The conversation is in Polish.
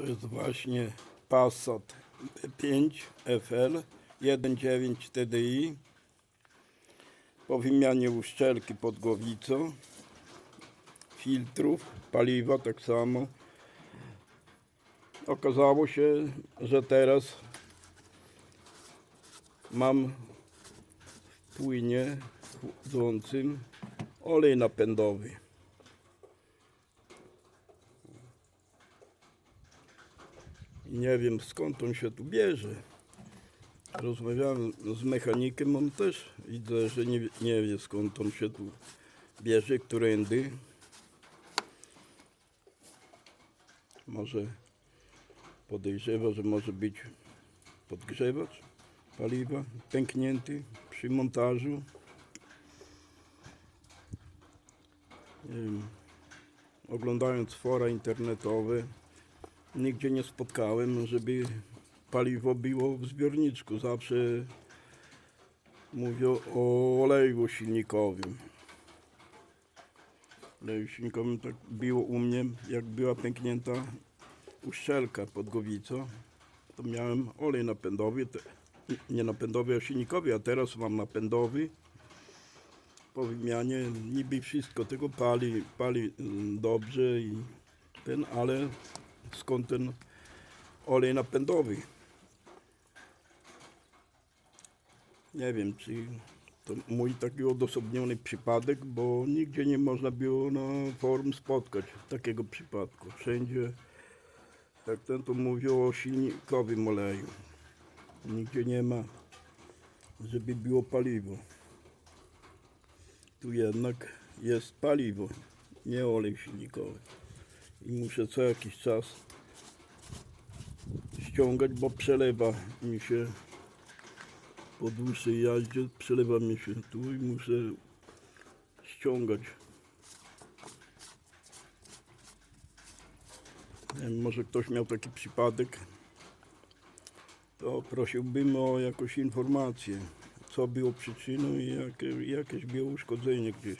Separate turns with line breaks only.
To jest właśnie Passat 5 FL 1.9 TDI po wymianie uszczelki pod głowicą filtrów, paliwa tak samo. Okazało się, że teraz mam w płynie chłodzącym olej napędowy I nie wiem skąd on się tu bierze. Rozmawiałem z mechanikiem, on też widzę, że nie, nie wie skąd on się tu bierze, którędy. Może podejrzewa, że może być podgrzewacz paliwa pęknięty przy montażu. Wiem, oglądając fora internetowe, nigdzie nie spotkałem, żeby paliwo było w zbiorniczku. Zawsze mówią o oleju silnikowym. Oleju silnikowym tak było u mnie, jak była pęknięta uszczelka pod głowicą, to miałem olej napędowy, nie napędowy, a silnikowy, a teraz mam napędowy. Po wymianie niby wszystko, tego pali, pali mm, dobrze i ten, ale skąd ten olej napędowy. Nie wiem, czy to mój taki odosobniony przypadek, bo nigdzie nie można było na forum spotkać takiego przypadku. Wszędzie, jak ten to mówią o silnikowym oleju. Nigdzie nie ma, żeby było paliwo. Tu jednak jest paliwo, nie olej silnikowy i muszę co jakiś czas ściągać, bo przelewa mi się po dłuższej jaździe, przelewa mi się tu i muszę ściągać. Wiem, może ktoś miał taki przypadek, to prosiłbym o jakąś informację, co było przyczyną i jakie, jakieś było uszkodzenie gdzieś.